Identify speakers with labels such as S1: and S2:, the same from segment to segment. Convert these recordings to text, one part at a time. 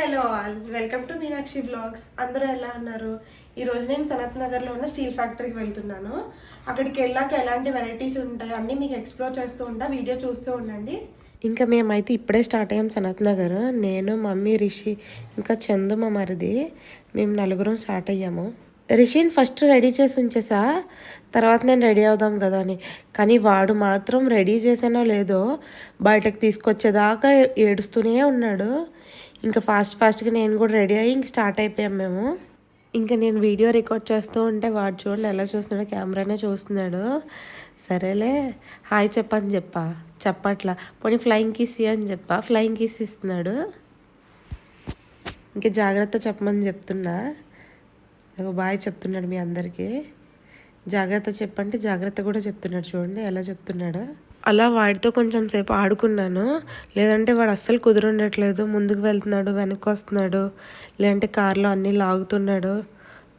S1: Hello all welcome to Meenakshi blogs. అందరూ ఎలా ఉన్నారు? ఈరోజు నేను సనత్ నగర్లో ఉన్న స్టీల్ ఫ్యాక్టరీకి వెళ్తున్నాను. అక్కడికి వెళ్ళాక ఎలాంటి వెరైటీస్ ఉంటాయి అన్నీ మీకు ఎక్స్ప్లోర్ చేస్తూ ఉంటా వీడియో చూస్తూ ఉండండి. ఇంకా మేమైతే ఇప్పుడే స్టార్ట్ అయ్యాం సనత్ నగర్. నేను మమ్మీ రిషి ఇంకా చందు మా మరిది మేము నలుగురం స్టార్ట్ అయ్యాము. రిషిని ఫస్ట్ రెడీ చేసి ఉంచేసా. తర్వాత నేను రెడీ అవుదాం కదా అని. కానీ వాడు మాత్రం రెడీ చేసానో లేదో బయటకు తీసుకొచ్చేదాకా ఏడుస్తూనే ఉన్నాడు. ఇంకా ఫాస్ట్ ఫాస్ట్గా నేను కూడా రెడీ అయ్యి ఇంక స్టార్ట్ అయిపోయాం మేము. ఇంకా నేను వీడియో రికార్డ్ చేస్తూ ఉంటే వాడు చూడండి ఎలా చూస్తున్నాడు కెమెరానే చూస్తున్నాడు. సరేలే హాయ్ చెప్పని చెప్పా. చెప్పట్లా. పోనీ ఫ్లయింగ్ కిస్ అని చెప్పా. ఫ్లయింగ్ కిస్ ఇస్తున్నాడు. ఇంకా జాగ్రత్త చెప్పమని చెప్తున్నా. ఒక బాయ్ చెప్తున్నాడు మీ అందరికీ. జాగ్రత్త చెప్పంటే జాగ్రత్త కూడా చెప్తున్నాడు చూడండి ఎలా చెప్తున్నాడు. అలా వాడితో కొంచెం సేపు ఆడుకున్నాను. లేదంటే వాడు అస్సలు కుదురుండట్లేదు. ముందుకు వెళ్తున్నాడు వెనక్కి వస్తున్నాడు. లేదంటే కార్లో అన్నీ లాగుతున్నాడు.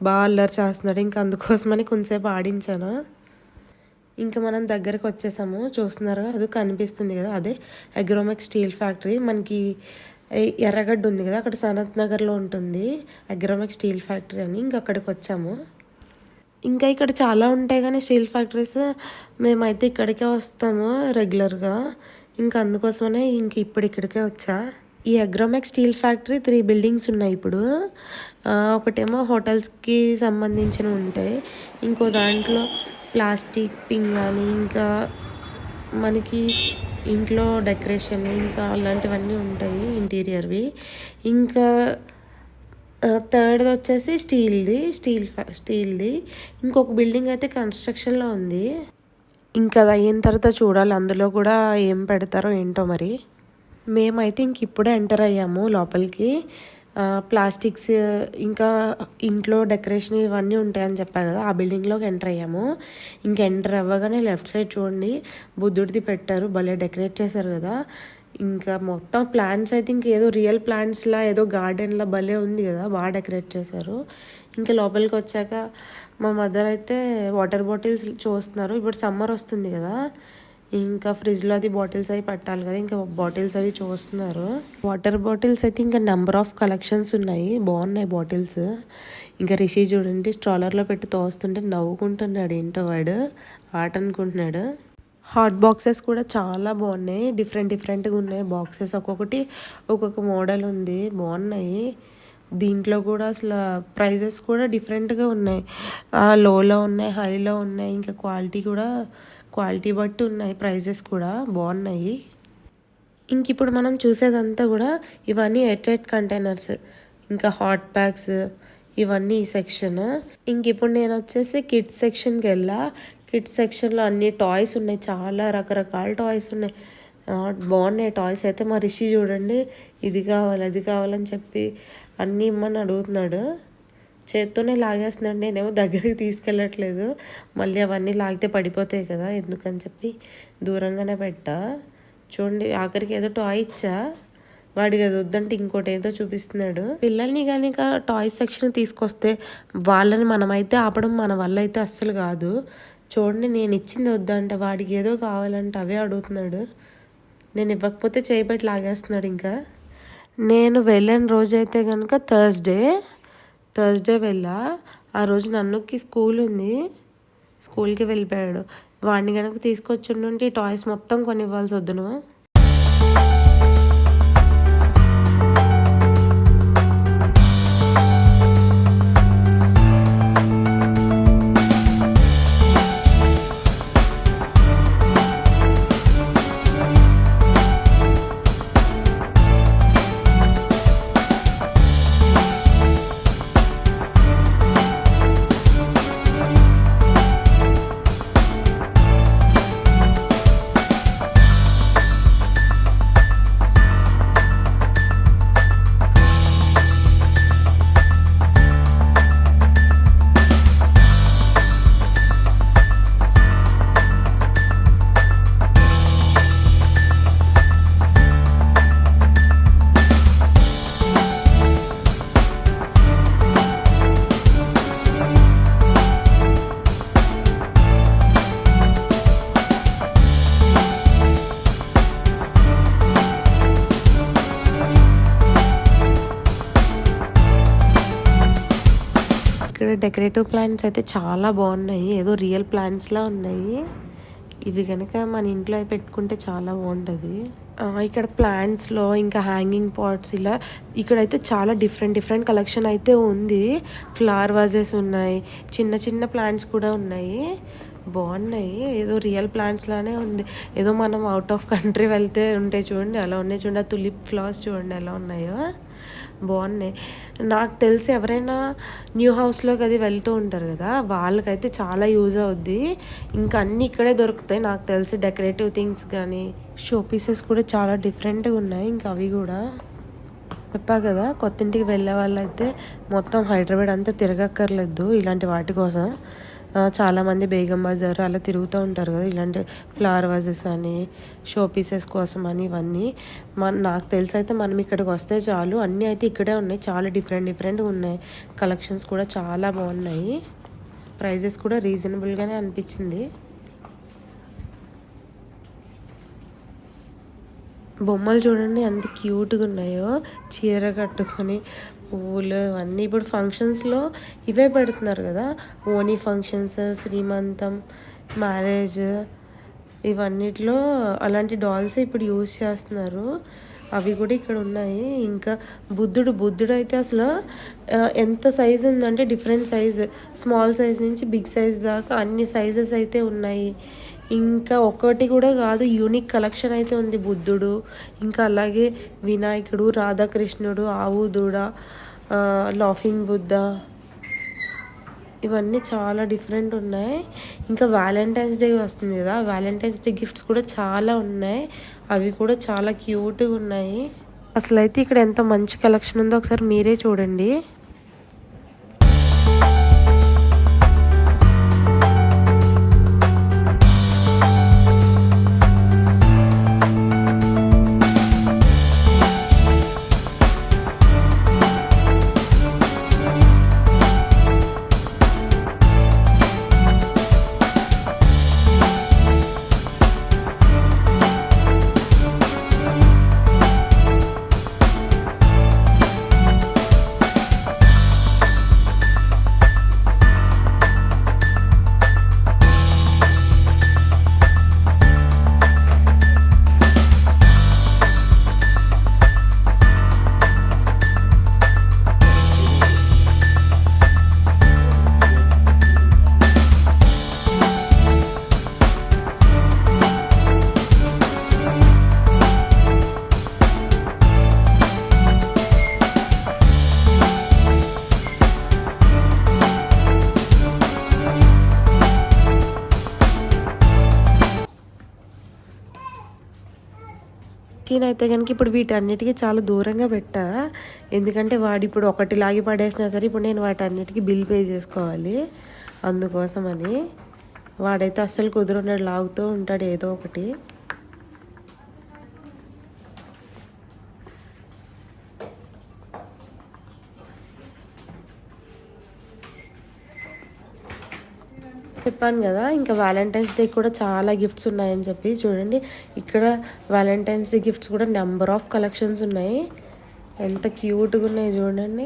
S1: బాగా అల్లరి చేస్తున్నాడు. ఇంకా అందుకోసమని కొంచెంసేపు ఆడించాను. ఇంకా మనం దగ్గరకు వచ్చేసాము. చూస్తున్నారు అది కనిపిస్తుంది కదా. అదే అగ్రోమెక్ స్టీల్ ఫ్యాక్టరీ. మనకి ఎర్రగడ్డ ఉంది కదా అక్కడ సనత్ నగర్లో ఉంటుంది అగ్రోమెక్ స్టీల్ ఫ్యాక్టరీ అని. ఇంకా అక్కడికి వచ్చాము. ఇంకా ఇక్కడ చాలా ఉంటాయి కానీ స్టీల్ ఫ్యాక్టరీస్ మేమైతే ఇక్కడికే వస్తాము రెగ్యులర్గా. ఇంకా అందుకోసమనే ఇంక ఇప్పుడు ఇక్కడికే వచ్చా. ఈ Agromech steel factory three buildings ఉన్నాయి ఇప్పుడు. ఒకటేమో హోటల్స్కి సంబంధించిన ఉంటాయి. ఇంకో దాంట్లో ప్లాస్టిక్ పింగాని ఇంకా మనకి ఇంట్లో డెకరేషన్ ఇంకా అలాంటివన్నీ ఉంటాయి ఇంటీరియర్వి. ఇంకా థర్డ్ వచ్చేసి స్టీల్ది స్టీల్ ఫ్యా- స్టీల్ది. ఇంకొక బిల్డింగ్ అయితే కన్స్ట్రక్షన్లో ఉంది. ఇంకా అది అయిన తర్వాత చూడాలి అందులో కూడా ఏం పెడతారో ఏంటో మరి. మేమైతే ఇంక ఇప్పుడే ఎంటర్ అయ్యాము లోపలికి. ప్లాస్టిక్స్ ఇంకా ఇంట్లో డెకరేషన్ ఇవన్నీ ఉంటాయని చెప్పా కదా ఆ బిల్డింగ్లోకి ఎంటర్ అయ్యాము. ఇంకా ఎంటర్ అవ్వగానే లెఫ్ట్ సైడ్ చూడండి బుద్ధుడిది పెట్టారు భలే డెకరేట్ చేశారు కదా. ఇంకా మొత్తం ప్లాంట్స్ అయితే ఇంక ఏదో రియల్ ప్లాంట్స్లా ఏదో గార్డెన్లా భలే ఉంది కదా బాగా డెకరేట్ చేశారు. ఇంకా లోపలికి వచ్చాక మా మదర్ అయితే వాటర్ బాటిల్స్ చూస్తున్నారు. ఇప్పుడు సమ్మర్ వస్తుంది కదా ఇంకా ఫ్రిడ్జ్లో అది బాటిల్స్ అవి పెట్టాలి కదా ఇంకా బాటిల్స్ అవి చూస్తున్నారు. వాటర్ బాటిల్స్ అయితే ఇంకా నెంబర్ ఆఫ్ కలెక్షన్స్ ఉన్నాయి బాగున్నాయి బాటిల్స్ ఇంకా రిషి చూడండి స్ట్రాలర్లో పెట్టి తోస్తుంటే నవ్వుకుంటున్నాడు ఏంటో వాడు ఆట అనుకుంటున్నాడు. హాట్ బాక్సెస్ కూడా చాలా బాగున్నాయి. డిఫరెంట్ డిఫరెంట్గా ఉన్నాయి. బాక్సెస్ ఒక్కొక్కటి ఒక్కొక్క మోడల్ ఉంది. బాగున్నాయి. దీంట్లో కూడా అసలు ప్రైజెస్ కూడా డిఫరెంట్గా ఉన్నాయి. లోలో ఉన్నాయి హైలో ఉన్నాయి. ఇంకా క్వాలిటీ కూడా క్వాలిటీ బట్టి ఉన్నాయి. ప్రైజెస్ కూడా బాగున్నాయి. ఇంక ఇప్పుడు మనం చూసేదంతా కూడా ఇవన్నీ ఎయిట్ కంటైనర్స్. ఇంకా హాట్ ప్యాక్స్ ఇవన్నీ ఈ సెక్షన్. ఇంక ఇప్పుడు నేను వచ్చేసి కిడ్స్ సెక్షన్కి వెళ్ళా. కిడ్స్ సెక్షన్లో అన్ని టాయ్స్ ఉన్నాయి. చాలా రకరకాల టాయ్స్ ఉన్నాయి. బాగున్నాయి టాయ్స్. అయితే మా రిషి చూడండి ఇది కావాలి అది కావాలని చెప్పి అన్నీ ఇమ్మని అడుగుతున్నాడు. చేత్తోనే లాగేస్తున్నాడు. నేనేమో దగ్గరికి తీసుకెళ్ళట్లేదు. మళ్ళీ అవన్నీ లాగితే పడిపోతాయి కదా ఎందుకని చెప్పి దూరంగానే పెట్టా. చూడండి ఆఖరికి ఏదో టాయ్ ఇచ్చా. వాడికి అది వద్దంటే ఇంకోటి ఏదో చూపిస్తున్నాడు. పిల్లల్ని కానీ టాయ్స్ సెక్షన్ తీసుకొస్తే వాళ్ళని మనమైతే ఆపడం మన వల్ల అయితే అస్సలు కాదు. చూడండి నేను ఇచ్చింది వద్దంట వాడికి ఏదో కావాలంటే అవే అడుగుతున్నాడు. నేను ఇవ్వకపోతే చేయబెట్టి లాగేస్తున్నాడు ఇంకా. నేను వెళ్ళిన రోజైతే కనుక థర్స్డే థర్స్డే వెళ్ళా. ఆ రోజు నన్నుకి స్కూల్ ఉంది. స్కూల్కి వెళ్ళిపోయాడు. వాడిని కనుక తీసుకొచ్చి ఉంటే టాయ్స్ మొత్తం కొనివ్వాల్సి వద్దును. ఇక్కడ డెకరేటివ్ ప్లాంట్స్ అయితే చాలా బాగున్నాయి. ఏదో రియల్ ప్లాంట్స్లా ఉన్నాయి. ఇవి కనుక మన ఇంట్లో పెట్టుకుంటే చాలా బాగుంటుంది. ఇక్కడ ప్లాంట్స్లో ఇంకా హ్యాంగింగ్ పాట్స్ ఇలా ఇక్కడైతే చాలా డిఫరెంట్ డిఫరెంట్ కలెక్షన్ అయితే ఉంది. ఫ్లవర్ వాజెస్ ఉన్నాయి. చిన్న చిన్న ప్లాంట్స్ కూడా ఉన్నాయి. బాగున్నాయి. ఏదో రియల్ ప్లాంట్స్ లానే ఉంది. ఏదో మనం అవుట్ ఆఫ్ కంట్రీ వెళ్తే ఉంటాయి చూడండి అలా ఉన్నాయి చూడండి. ఆ తులిప్ ఫ్లవర్స్ చూడండి ఎలా ఉన్నాయో. బాగున్నాయి. నాకు తెలిసి ఎవరైనా న్యూ హౌస్లోకి అది వెళ్తూ ఉంటారు కదా వాళ్ళకైతే చాలా యూజ్ అవుద్ది. ఇంకా అన్నీ ఇక్కడే దొరుకుతాయి. నాకు తెలిసి డెకరేటివ్ థింగ్స్ కానీ షో పీసెస్ కూడా చాలా డిఫరెంట్గా ఉన్నాయి. ఇంకా అవి కూడా చెప్పా కదా కొత్త ఇంటికి వెళ్ళే వాళ్ళైతే మొత్తం హైదరాబాద్ అంతా తిరగక్కర్లేదు ఇలాంటి వాటి కోసం. చాలామంది బేగం బజార్ అలా తిరుగుతూ ఉంటారు కదా ఇలాంటి ఫ్లవర్ వాజెస్ అని షో పీసెస్ కోసం అని ఇవన్నీ. మన నాకు తెలిసి అయితే మనం ఇక్కడికి వస్తే చాలు. అన్నీ అయితే ఇక్కడే ఉన్నాయి. చాలా డిఫరెంట్ డిఫరెంట్గా ఉన్నాయి. కలెక్షన్స్ కూడా చాలా బాగున్నాయి. ప్రైజెస్ కూడా రీజనబుల్గానే అనిపించింది. బొమ్మలు చూడండి ఎంత క్యూట్గా ఉన్నాయో. చీర కట్టుకొని పువ్వులు అన్నీ ఇప్పుడు ఫంక్షన్స్లో ఇవే పెడుతున్నారు కదా. ఓనీ ఫంక్షన్స్ శ్రీమంతం మ్యారేజ్ ఇవన్నిట్లో అలాంటి డాల్స్ ఇప్పుడు యూజ్ చేస్తున్నారు. అవి కూడా ఇక్కడ ఉన్నాయి. ఇంకా బుద్ధుడు బుద్ధుడు అయితే అసలు ఎంత సైజు ఉందంటే డిఫరెంట్ సైజ్ స్మాల్ సైజ్ నుంచి బిగ్ సైజ్ దాకా అన్ని సైజెస్ అయితే ఉన్నాయి. ఇంకా ఒక్కటి కూడా కాదు యూనిక్ కలెక్షన్ అయితే ఉంది బుద్ధుడు. ఇంకా అలాగే వినాయకుడు రాధాకృష్ణుడు ఆవు దూడ లాఫింగ్ బుద్ధ ఇవన్నీ చాలా డిఫరెంట్ ఉన్నాయి. ఇంకా వ్యాలంటైన్స్ డే వస్తుంది కదా వ్యాలంటైన్స్ డే గిఫ్ట్స్ కూడా చాలా ఉన్నాయి. అవి కూడా చాలా క్యూట్గా ఉన్నాయి. అసలు అయితే ఇక్కడ ఎంత మంచి కలెక్షన్ ఉందో ఒకసారి మీరే చూడండి. నేనైతే కనుక ఇప్పుడు వీటన్నిటికీ చాలా దూరంగా పెట్టా. ఎందుకంటే వాడు ఇప్పుడు ఒకటి లాగి పడేసినా సరే ఇప్పుడు నేను వాటన్నిటికీ బిల్ పే చేసుకోవాలి. అందుకోసమని వాడైతే అస్సలు కుదురున్నాడు లాగుతూ ఉంటాడు ఏదో ఒకటి. చెప్పాను కదా ఇంకా వ్యాలంటైన్స్ డే కూడా చాలా గిఫ్ట్స్ ఉన్నాయని చెప్పి చూడండి. ఇక్కడ వ్యాలంటైన్స్ డే గిఫ్ట్స్ కూడా నెంబర్ ఆఫ్ కలెక్షన్స్ ఉన్నాయి. ఎంత క్యూట్గా ఉన్నాయి చూడండి.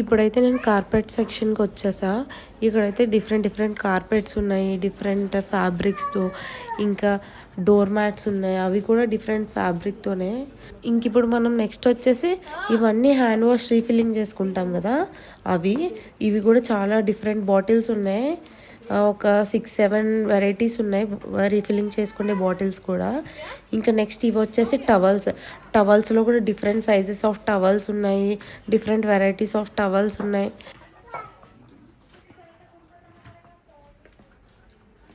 S1: ఇప్పుడైతే నేను కార్పెట్ సెక్షన్కి వచ్చేసా. ఇక్కడైతే డిఫరెంట్ డిఫరెంట్ కార్పెట్స్ ఉన్నాయి. డిఫరెంట్ ఫ్యాబ్రిక్స్తో ఇంకా డోర్ మ్యాట్స్ ఉన్నాయి. అవి కూడా డిఫరెంట్ ఫ్యాబ్రిక్తోనే. ఇంక ఇప్పుడు మనం నెక్స్ట్ వచ్చేసి ఇవన్నీ హ్యాండ్ వాష్ రీఫిల్లింగ్ చేసుకుంటాం కదా. అవి ఇవి కూడా చాలా డిఫరెంట్ బాటిల్స్ ఉన్నాయి. ఒక సిక్స్ సెవెన్ వెరైటీస్ ఉన్నాయి. రీఫిల్లింగ్ చేసుకునే బాటిల్స్ కూడా. ఇంకా నెక్స్ట్ ఇవి వచ్చేసి టవల్స్ టవల్స్లో కూడా డిఫరెంట్ సైజెస్ ఆఫ్ టవల్స్ ఉన్నాయి. డిఫరెంట్ వెరైటీస్ ఆఫ్ టవల్స్ ఉన్నాయి.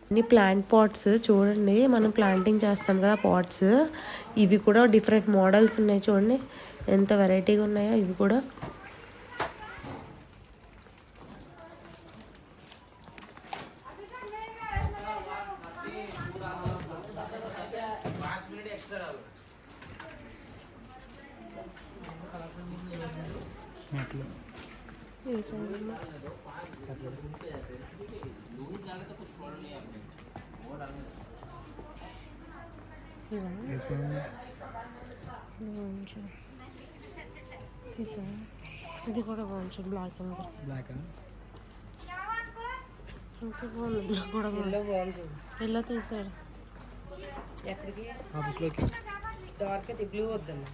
S1: ఇన్ని ప్లాంట్ పాట్స్ చూడండి. మనం ప్లాంటింగ్ చేస్తాం కదా పాట్స్ ఇవి కూడా డిఫరెంట్ మోడల్స్ ఉన్నాయి చూడండి. ఎంత వెరైటీగా ఉన్నాయో ఇవి కూడా. ఏ సైజు తీసా ఇది కూడా బాగుంది బ్లాక్
S2: బ్లాక్
S1: ఎంత బాగుంది బ్లాక్ కూడా బాగుంది. ఎలా తీసాడు?
S3: ఎక్కడికి? డార్క్ అయితే బ్లూ వద్దమ్మా.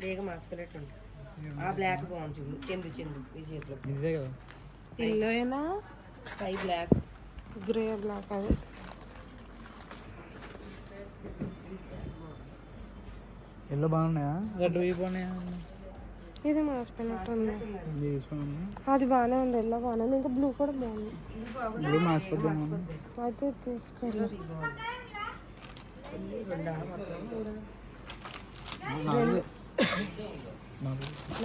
S3: బేగ మాసిపోయినట్టు ఉంటుంది. ఆ బ్లాక్ బాగుంది చూడు. చందు చందు ఈ చేతిలో.
S2: ఇదే కదా.
S1: ఎల్లో అయినా
S3: స్కై బ్లాక్.
S1: గ్రే బ్లాక్ అది.
S2: ఎల్లో బాగున్నాయా? రెడ్ ఇవి బాగున్నాయా?
S1: ఇది అది బాగానే ఉంది. ఎల్లో బాగానే ఉంది. ఇంకా బ్లూ కూడా బాగుంది. అయితే తీసుకోవాలి
S3: రెండా మొత్తం మూడా
S1: నాలుగు
S2: నెట్టుకెళ్దాం తర్వాత నెట్టుకెళ్దాం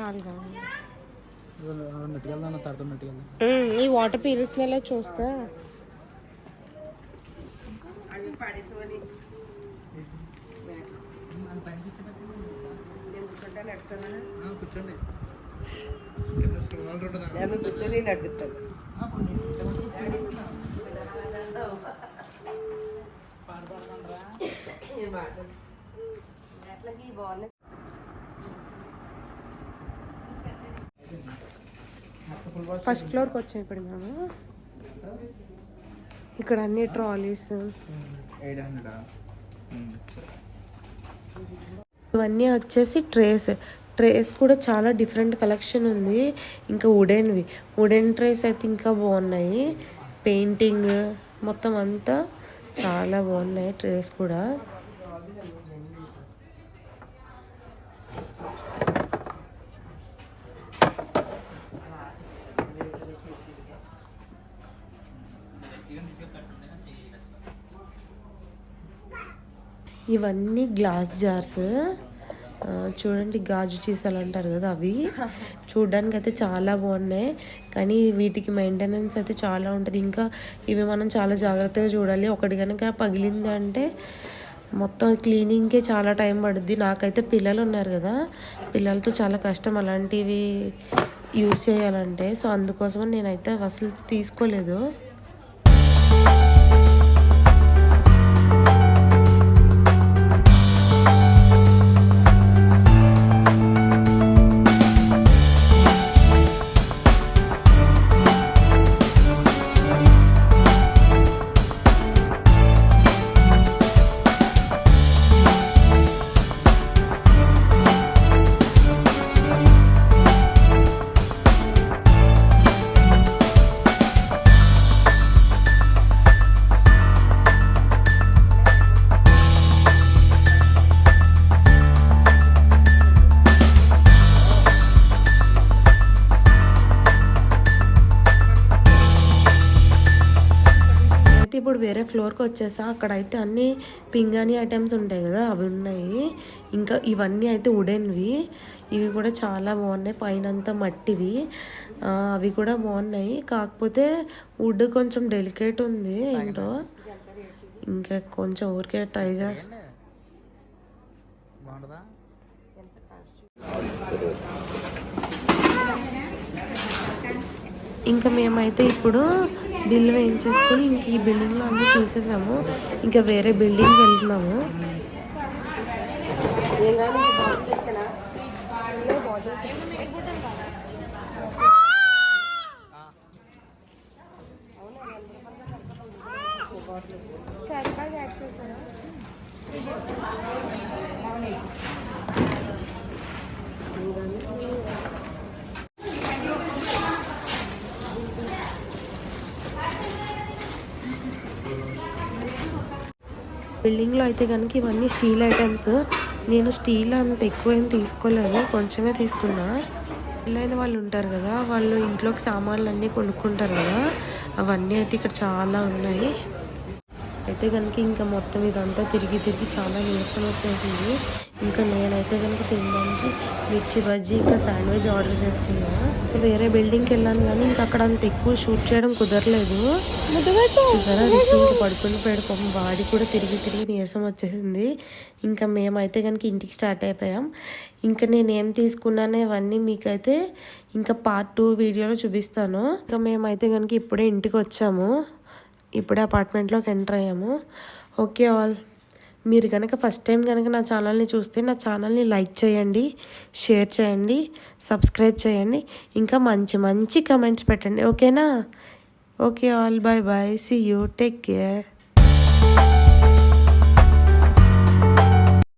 S1: ఈ వాటర్ పీలుస్తున్నా చూస్తే.
S3: అవి పాడేసేవని నేను కూర్చుంటాను నడుస్తాను
S2: కూర్చోండి
S3: నేను కూర్చొని నడిపిస్తాను ఎట్లకి బాగున్నాయి
S1: ఫస్ట్ ఫ్లోర్కి వచ్చాయి ఇప్పుడు మేము. ఇక్కడ అన్ని ట్రాలీస్. ఇవన్నీ వచ్చేసి ట్రేస్. ట్రేస్ కూడా చాలా డిఫరెంట్ కలెక్షన్ ఉంది. ఇంకా వుడెన్వి. వుడెన్ ట్రేస్ అయితే ఇంకా బాగున్నాయి. పెయింటింగ్ మొత్తం అంతా చాలా బాగున్నాయి ట్రేస్ కూడా. ఇవన్నీ గ్లాస్ జార్స్. చూడండి గాజు చీసాలు అంటారు కదా అవి. చూడడానికి అయితే చాలా బాగున్నాయి. కానీ వీటికి మెయింటెనెన్స్ అయితే చాలా ఉంటుంది. ఇంకా ఇవి మనం చాలా జాగ్రత్తగా చూడాలి. ఒకటి కనుక పగిలిందంటే మొత్తం క్లీనింగ్కే చాలా టైం పడుద్ది. నాకైతే పిల్లలు ఉన్నారు కదా. పిల్లలతో చాలా కష్టం అలాంటివి యూస్ చేయాలంటే. సో అందుకోసం నేనైతే అసలు తీసుకోలేదు. ఫ్లోర్కి వచ్చేసా. అక్కడైతే అన్ని పింగాణి ఐటమ్స్ ఉంటాయి కదా అవి ఉన్నాయి. ఇంకా ఇవన్నీ అయితే వుడెన్వి. ఇవి కూడా చాలా బాగున్నాయి పైన అంతా మట్టివి అవి కూడా బాగున్నాయి కాకపోతే వుడ్ కొంచెం డెలికేట్ ఉంది ఏంటో. ఇంకా కొంచెం ఊరికే ట్రై చేస్తా ఇంకా మేమైతే ఇప్పుడు బిల్ వేయించేసుకొని ఇంక ఈ బిల్డింగ్లో అన్నీ చూసేసాము. ఇంకా వేరే బిల్డింగ్కి వెళ్తున్నాము.
S3: ఏం
S1: బిల్డింగ్లో అయితే కనుక ఇవన్నీ స్టీల్ ఐటమ్స్. నేను స్టీల్ అంత ఎక్కువ ఏం తీసుకోలేదు. కొంచెమే తీసుకున్నా. పెళ్ళైన వాళ్ళు ఉంటారు కదా వాళ్ళు ఇంట్లోకి సామాన్లు అన్నీ కొనుక్కుంటారు కదా. అవన్నీ అయితే ఇక్కడ చాలా ఉన్నాయి. అయితే కనుక ఇంకా మొత్తం ఇదంతా తిరిగి తిరిగి చాలా నీరసం వచ్చేసింది. ఇంకా నేనైతే కనుక తినడానికి మిర్చి బజ్జీ ఇంకా శాండ్విచ్ ఆర్డర్ చేసుకున్నా. వేరే బిల్డింగ్కి వెళ్ళాను కానీ ఇంకా అక్కడ అంత ఎక్కువ షూట్ చేయడం కుదరలేదు. చూసారా? పడుకుని పోయాడు పాపం బాడీ కూడా తిరిగి తిరిగి నీరసం వచ్చేసింది. ఇంకా మేమైతే కనుక ఇంటికి స్టార్ట్ అయిపోయాం. ఇంకా నేను ఏం తీసుకున్నానో ఇవన్నీ మీకైతే ఇంకా పార్ట్ టూ వీడియోలో చూపిస్తాను. ఇంకా మేమైతే కనుక ఇప్పుడే ఇంటికి వచ్చాము. ఇప్పుడే అపార్ట్మెంట్లోకి ఎంటర్ అయ్యాము. Okay all. మీరు కనుక ఫస్ట్ టైం కనుక నా ఛానల్ని చూస్తే నా ఛానల్ని లైక్ చేయండి షేర్ చేయండి సబ్స్క్రైబ్ చేయండి ఇంకా మంచి మంచి కమెంట్స్ పెట్టండి. ఓకేనా? Okay all. Bye bye see you take care